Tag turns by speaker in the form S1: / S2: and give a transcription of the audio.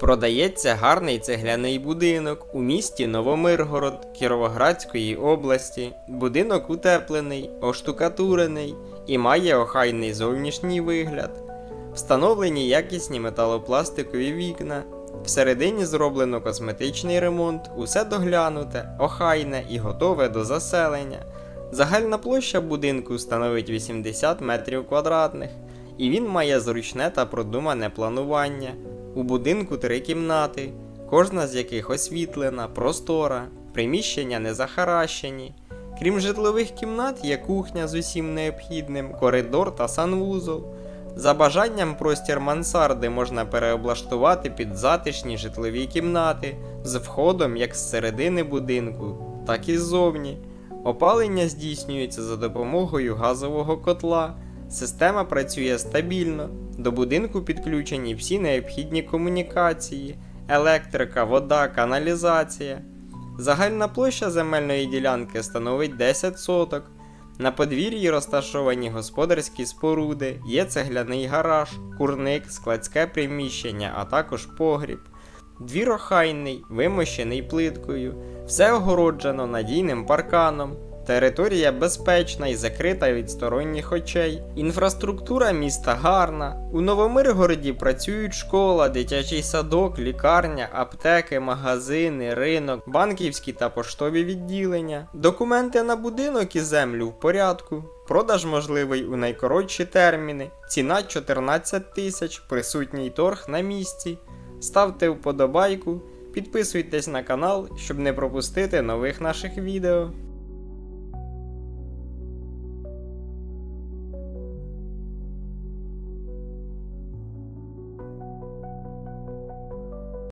S1: Продається гарний цегляний будинок у місті Новомиргород Кіровоградської області. Будинок утеплений, оштукатурений і має охайний зовнішній вигляд. Встановлені якісні металопластикові вікна. Всередині зроблено косметичний ремонт, усе доглянуте, охайне і готове до заселення. Загальна площа будинку становить 80 метрів квадратних, і він має зручне та продумане планування. У будинку три кімнати, кожна з яких освітлена, простора, приміщення не захаращені. Крім житлових кімнат, є кухня з усім необхідним, коридор та санвузол. За бажанням простір мансарди можна переоблаштувати під затишні житлові кімнати з входом як з середини будинку, так і ззовні. Опалення здійснюється за допомогою газового котла. Система працює стабільно. До будинку підключені всі необхідні комунікації, електрика, вода, каналізація. Загальна площа земельної ділянки становить 10 соток. На подвір'ї розташовані господарські споруди, є цегляний гараж, курник, складське приміщення, а також погріб. Двір охайний, вимощений плиткою, все огороджено надійним парканом. Територія безпечна і закрита від сторонніх очей. Інфраструктура міста гарна. У Новомиргороді працюють школа, дитячий садок, лікарня, аптеки, магазини, ринок, банківські та поштові відділення. Документи на будинок і землю в порядку. Продаж можливий у найкоротші терміни. Ціна 14 тисяч, присутній торг на місці. Ставте вподобайку, підписуйтесь на канал, щоб не пропустити нових наших відео.